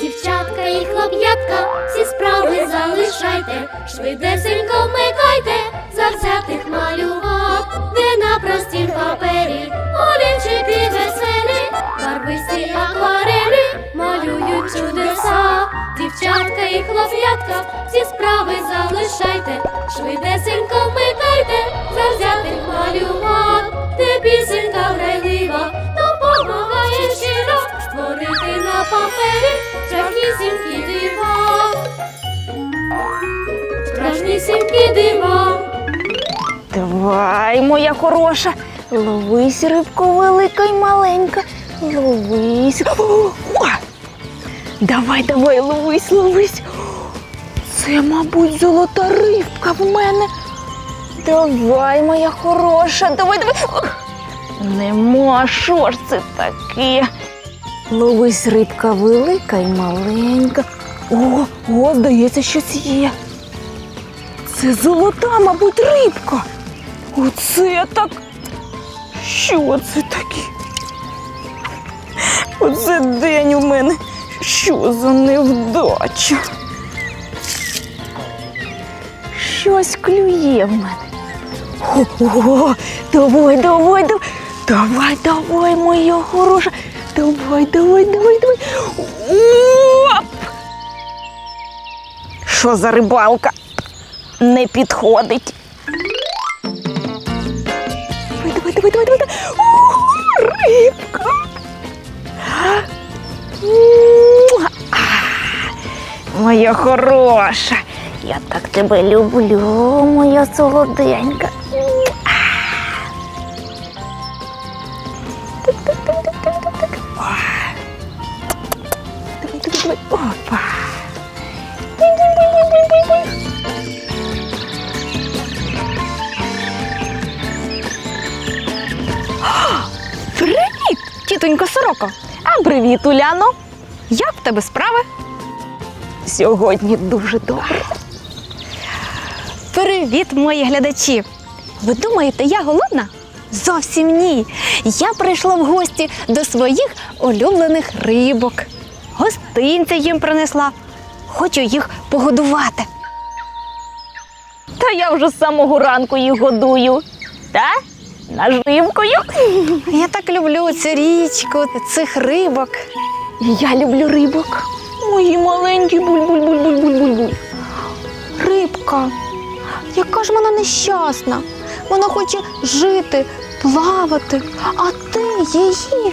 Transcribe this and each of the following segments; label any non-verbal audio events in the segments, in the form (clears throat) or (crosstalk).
Дівчатка і хлоп'ятка, всі справи залишайте, швидесенько вмикайте, завзятих малював, де на простім папері, олівчики веселі, барвисті акварелі малюють чудеса. Дівчатка і хлоп'ятка, всі справи залишайте, швидесенько вмикайте, завзятих малював, де пісенька страшнісінькі дива. Страшнісінькі дива. Давай, моя хороша, ловись, рибко велика й маленька. Ловись. Давай, давай, ловись, ловись. Це, мабуть, золота рибка в мене. Давай, моя хороша, давай, давай. Нема, що ж це таке? Ловись, рибка велика й маленька. О, о, здається, щось є. Це золота, мабуть, рибка. Оце так. Що це таке? Оце день у мене. Що за невдача? Щось клює в мене. О, давай, давай, давай. Давай, давай, моя хороша. Давай, давай, давай, давай. Оп! Що за рибалка? Не підходить. Давай, давай, давай, давай, давай. О, рибка. Моя хороша. Я так тебе люблю, моя солоденька. Тітонько сороко. А привіт, Уляно. Як в тебе справи? Сьогодні дуже добре. Привіт, мої глядачі! Ви думаєте, я голодна? Зовсім ні. Я прийшла в гості до своїх улюблених рибок. Гостинця їм принесла. Хочу їх погодувати. Та я вже з самого ранку їх годую. Та? Наживкою. Я так люблю цю річку, цих рибок. Я люблю рибок. Мої маленькі буль-буль-буль-буль-буль-буль. Рибка, яка ж вона нещасна. Вона хоче жити, плавати, а ти її.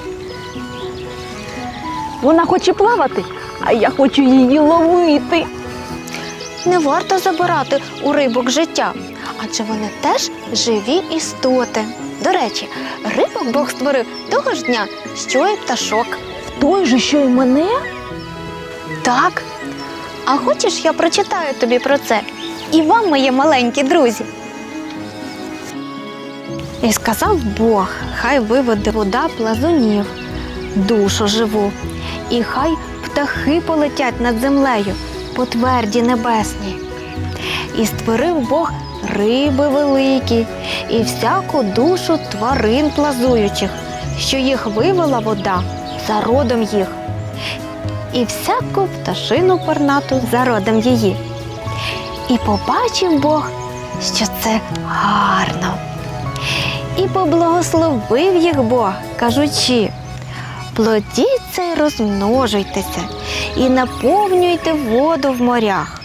Вона хоче плавати, а я хочу її ловити. Не варто забирати у рибок життя, адже вони теж живі істоти. До речі, рибок Бог створив того ж дня, що й пташок. Той же, що й мене? Так. А хочеш, я прочитаю тобі про це і вам, мої маленькі друзі. І сказав Бог, хай виведе вода плазунів, душу живу, і хай птахи полетять над землею по тверді небесній. І створив Бог риби великі, і всяку душу тварин плазуючих, що їх вивела вода за родом їх і всяку пташину пернату за родом її. І побачив Бог, що це гарно. І поблагословив їх Бог, кажучи: плодіться й розмножуйтеся, і наповнюйте воду в морях,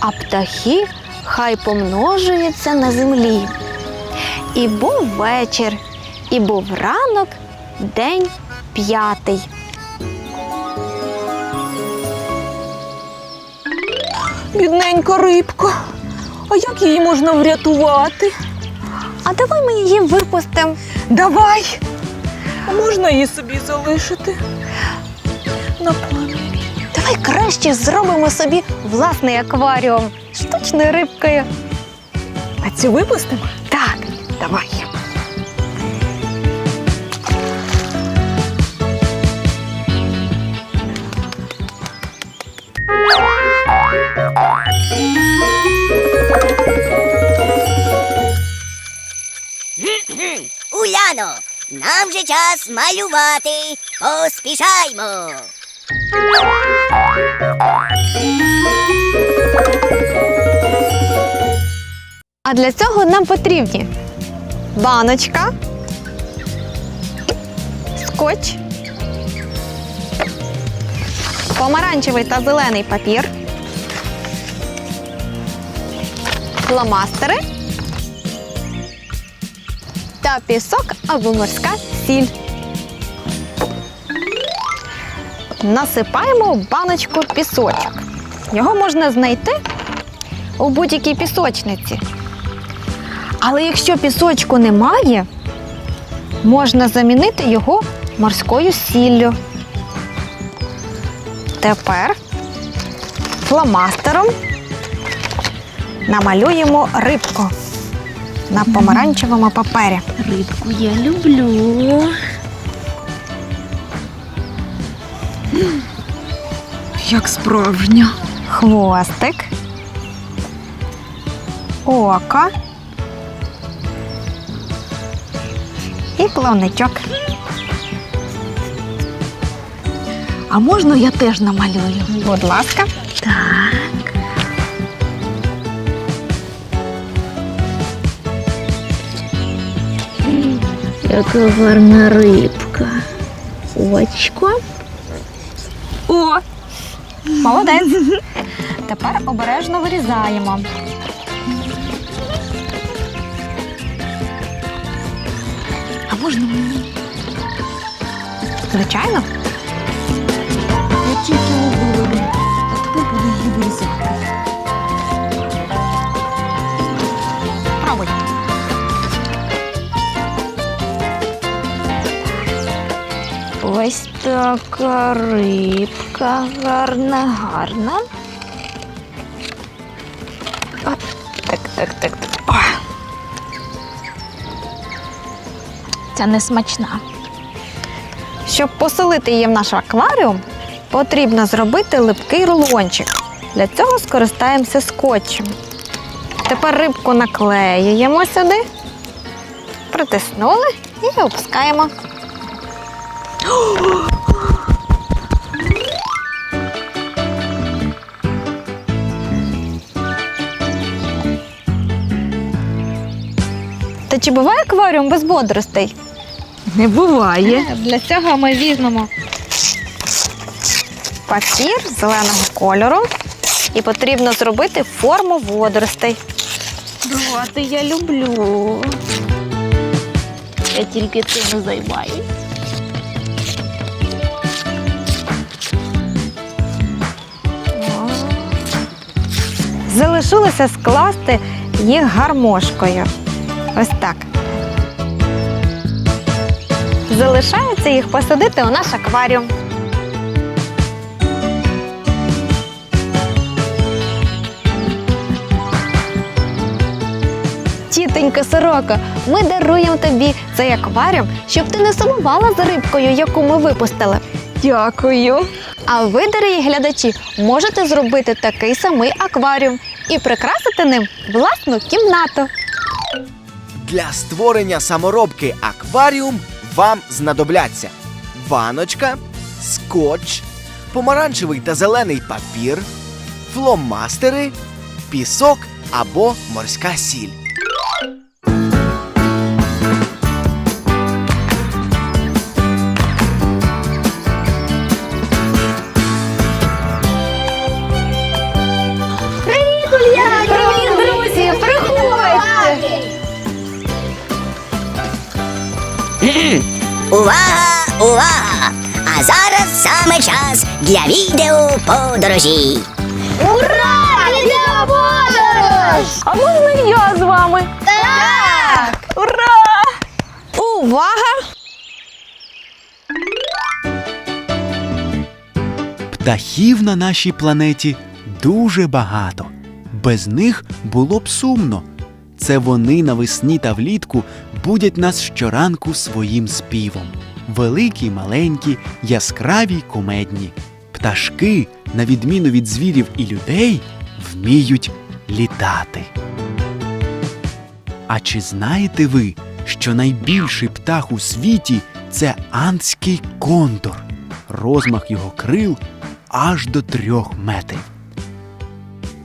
а птахи хай помножуються на землі. І був вечір, і був ранок, день п'ятий. Бідненька рибка. А як її можна врятувати? А давай ми її випустимо. Давай. А можна її собі залишити? На пам'ять. Давай краще зробимо собі власний акваріум штучною рибкою. А цю випустимо? Так, Давай. Уляно, нам нам же час малювати. Поспішаймо. А для цього нам потрібні баночка, скотч, помаранчевий та зелений папір, фломастери та пісок або морська сіль. Насипаємо в баночку пісочок. Його можна знайти у будь-якій пісочниці. Але якщо пісочку немає, можна замінити його морською сіллю. Тепер фломастером намалюємо рибку на помаранчевому папері. Рибку я люблю. Як справжня. Хвостик, око і плавничок. А можна я теж намалюю? Будь ласка. Так. Яка гарна рибка. Очко. О! Молодець. (laughs) Тепер обережно вирізаємо. А можна мені? Звичайно. Я тільки рибку, а тепер буду її вирізати. Ось така рибка гарна, гарна. О, так, так, так, так. О. Ця не. Щоб поселити її в наш акваріум, потрібно зробити липкий рулончик. Для цього скористаємося скотчем. Тепер рибку наклеюємо сюди, притиснули і опускаємо. Та чи буває акваріум без водоростей? Не буває. Для цього ми візьмемо папір зеленого кольору і потрібно зробити форму водоростей. Давати я люблю. Я тільки цим займаюсь. Залишилося скласти їх гармошкою. Ось так. Залишається їх посадити у наш акваріум. Тітонька сорока, ми даруємо тобі цей акваріум, щоб ти не сумувала за рибкою, яку ми випустили. Дякую. А ви, дорогі глядачі, можете зробити такий самий акваріум і прикрасити ним власну кімнату. Для створення саморобки акваріум вам знадобляться ваночка, скотч, помаранчевий та зелений папір, фломастери, пісок або морська сіль. (clears throat) Увага! Увага! А зараз саме час для відео подорожі. Ура! Відео подорож! А можна я з вами? Так! Ура! Увага! Птахів на нашій планеті дуже багато. Без них було б сумно. Це вони навесні та влітку будять нас щоранку своїм співом. Великі, маленькі, яскраві й кумедні. Пташки, на відміну від звірів і людей, вміють літати. А чи знаєте ви, що найбільший птах у світі Це антський кондор. Розмах його крил аж до трьох метрів.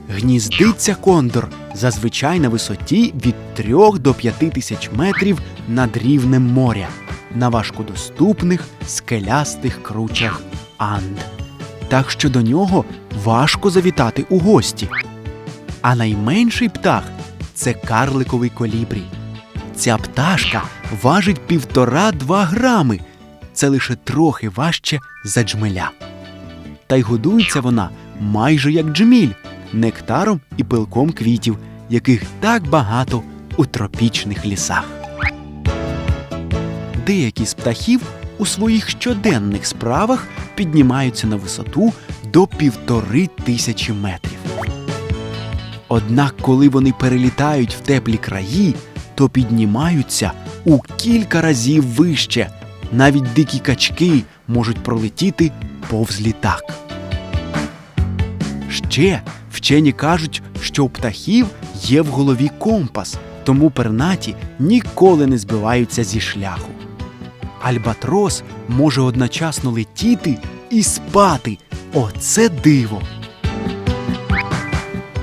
Гніздиться кондор зазвичай на висоті від 3 до 5 тисяч метрів над рівнем моря на важкодоступних скелястих кручах Анд. Так що до нього важко завітати у гості. А найменший птах це карликовий колібрій. Ця пташка важить півтора-два грами. Це лише трохи важче за джмеля. Та й годується вона майже як джміль, нектаром і пилком квітів, яких так багато у тропічних лісах. Деякі з птахів у своїх щоденних справах піднімаються на висоту до півтори тисячі метрів. Однак, коли вони перелітають в теплі краї, то піднімаються у кілька разів вище. Навіть дикі качки можуть пролетіти повз літак. Ще вчені кажуть, що у птахів є в голові компас, тому пернаті ніколи не збиваються зі шляху. Альбатрос може одночасно летіти і спати. Оце диво.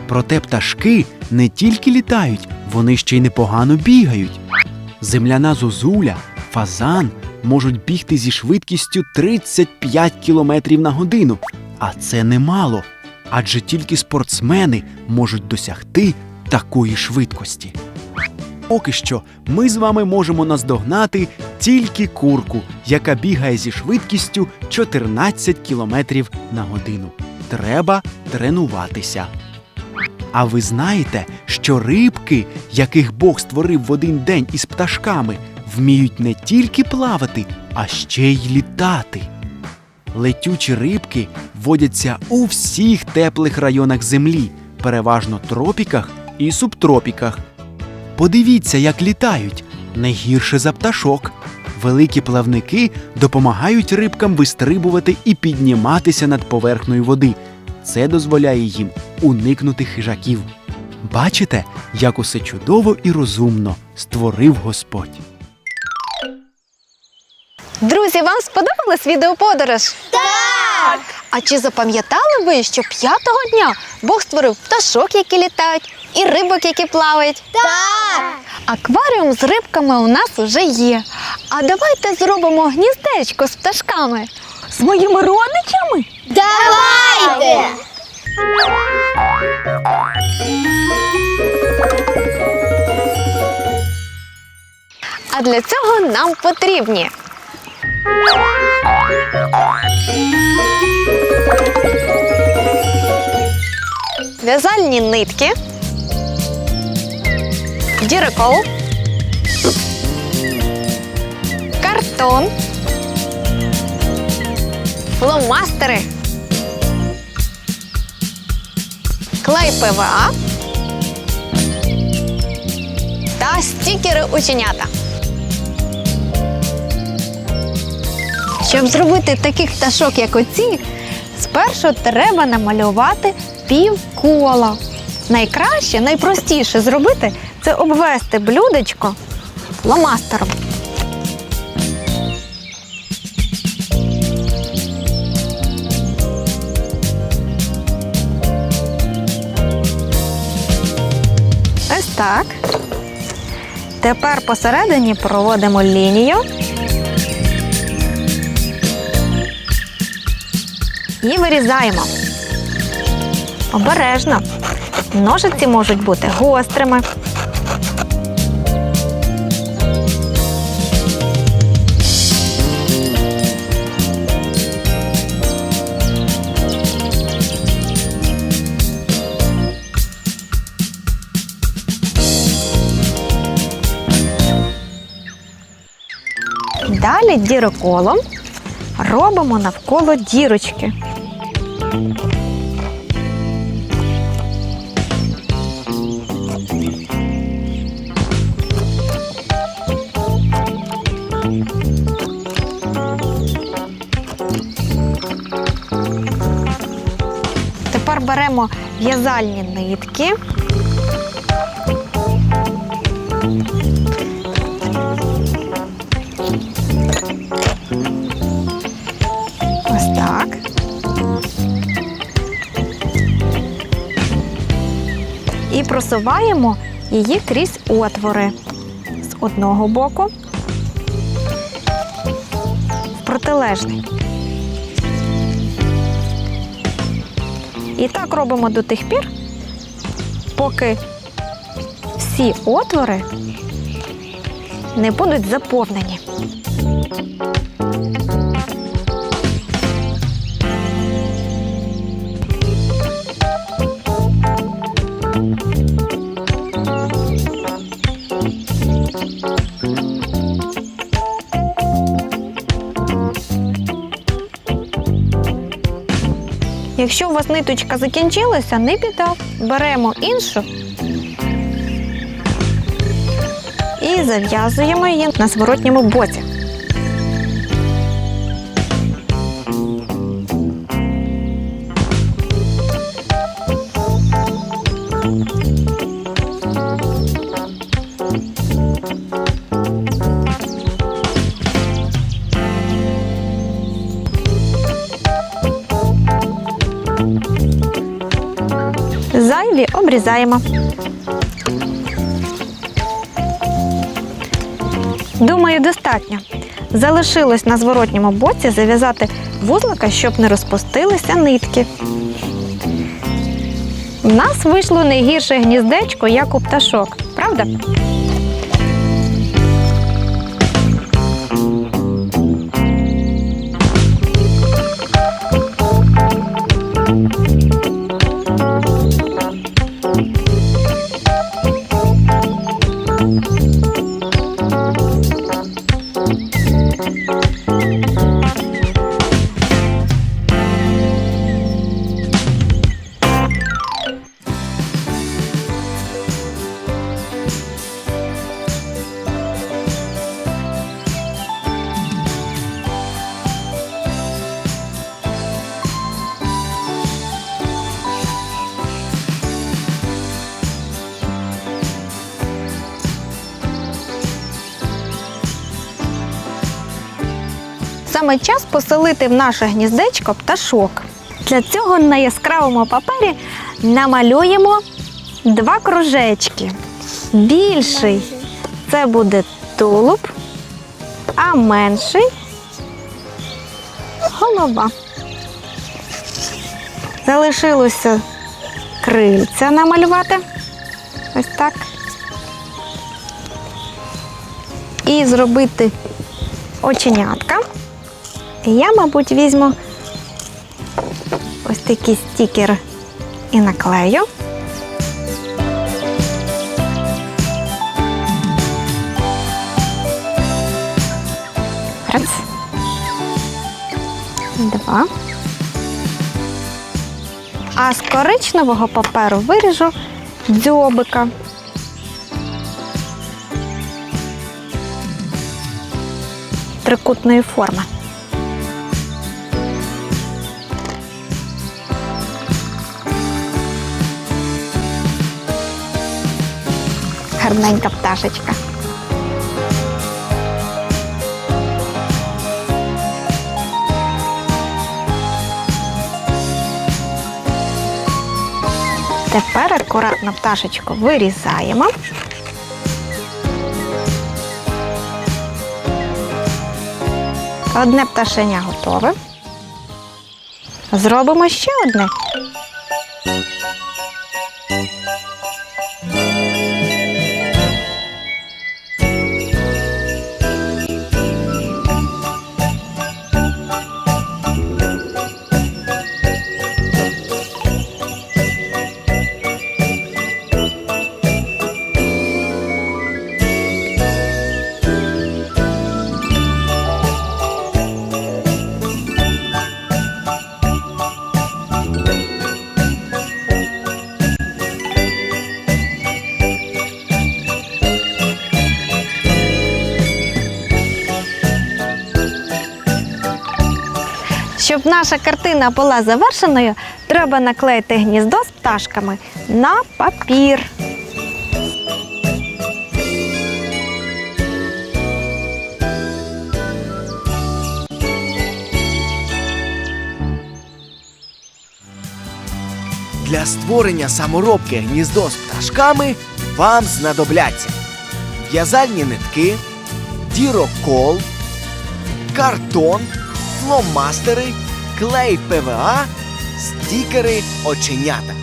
Проте пташки не тільки літають, вони ще й непогано бігають. Земляна зозуля, фазан можуть бігти зі швидкістю 35 км на годину, а це немало, адже тільки спортсмени можуть досягти такої швидкості. Поки що ми з вами можемо наздогнати тільки курку, яка бігає зі швидкістю 14 км на годину. Треба тренуватися. А ви знаєте, що рибки, яких Бог створив в один день із пташками, вміють не тільки плавати, а ще й літати. Летючі рибки водяться у всіх теплих районах землі, переважно тропіках і субтропіках. Подивіться, як літають не гірше за пташок. Великі плавники допомагають рибкам вистрибувати і підніматися над поверхнею води. Це дозволяє їм уникнути хижаків. Бачите, як усе чудово і розумно створив Господь. Друзі, вам сподобалась відеоподорож? Так! А чи запам'ятали ви, що п'ятого дня Бог створив пташок, які літають, і рибок, які плавають? Так! Акваріум з рибками у нас уже є. А давайте зробимо гніздечко з пташками. З моїми родичами? Давайте! А для цього нам потрібні. В'язальні нитки, дірикол, картон, фломастери, клей ПВА та стікери ученята. Щоб зробити таких пташок, як оці, спершу треба намалювати півкола. Найкраще, найпростіше зробити це обвести блюдечко фломастером. Ось так. Тепер посередині проводимо лінію. І вирізаємо. Обережно. Ножиці можуть бути гострими. Далі діроколом робимо навколо дірочки. Тепер беремо в'язальні нитки. Просуваємо її крізь отвори з одного боку в протилежний. І так робимо до тих пір, поки всі отвори не будуть заповнені. Вас ниточка закінчилася, не біда. Беремо іншу і зав'язуємо її на зворотньому боці. Зайві обрізаємо. Думаю, достатньо. Залишилось на зворотньому боці зав'язати вузлика, щоб не розпустилися нитки. У нас вийшло не гірше гніздечко, як у пташок, правда? Саме час поселити в наше гніздечко пташок. Для цього на яскравому папері намалюємо два кружечки. Більший це буде тулуб, а менший голова. Залишилося крильця намалювати. Ось так. І зробити оченятка. І я, мабуть, візьму ось такий стікер і наклею. Раз. Два. А з коричневого паперу виріжу дзьобика. Трикутної форми. Гарненька пташечка. Тепер акуратно пташечку вирізаємо. Одне пташеня готове. Зробимо ще одне. Щоб наша картина була завершеною, треба наклеїти гніздо з пташками на папір. Для створення саморобки гніздо з пташками вам знадобляться в'язальні нитки, дірокол, картон фломастери, клей ПВА, стікери оченята.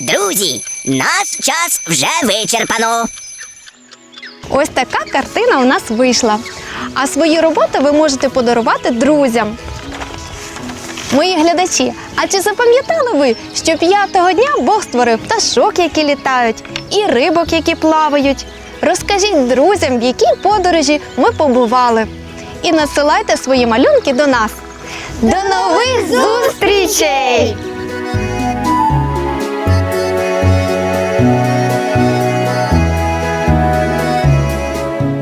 Друзі, наш час вже вичерпано. Ось така картина у нас вийшла. А свої роботи ви можете подарувати друзям. Мої глядачі, а чи запам'ятали ви, що п'ятого дня Бог створив пташок, які літають, і рибок, які плавають? Розкажіть друзям, в якій подорожі ми побували. І надсилайте свої малюнки до нас. До нових зустрічей!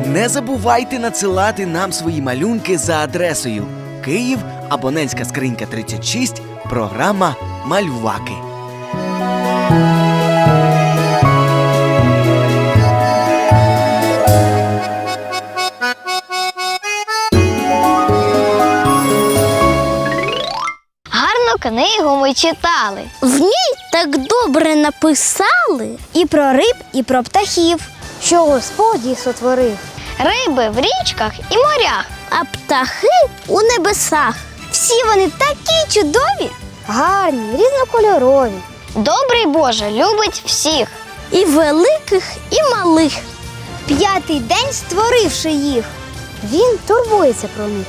Не забувайте надсилати нам свої малюнки за адресою Київ, абонентська скринька 36, програма Мальваки. Книгу ми читали. В ній так добре написали і про риб, і про птахів, що Господь їх сотворив. Риби в річках і морях, а птахи у небесах. Всі вони такі чудові, гарні, різнокольорові. Добрий Боже любить всіх. І великих, і малих. П'ятий день створивши їх. Він турбується про них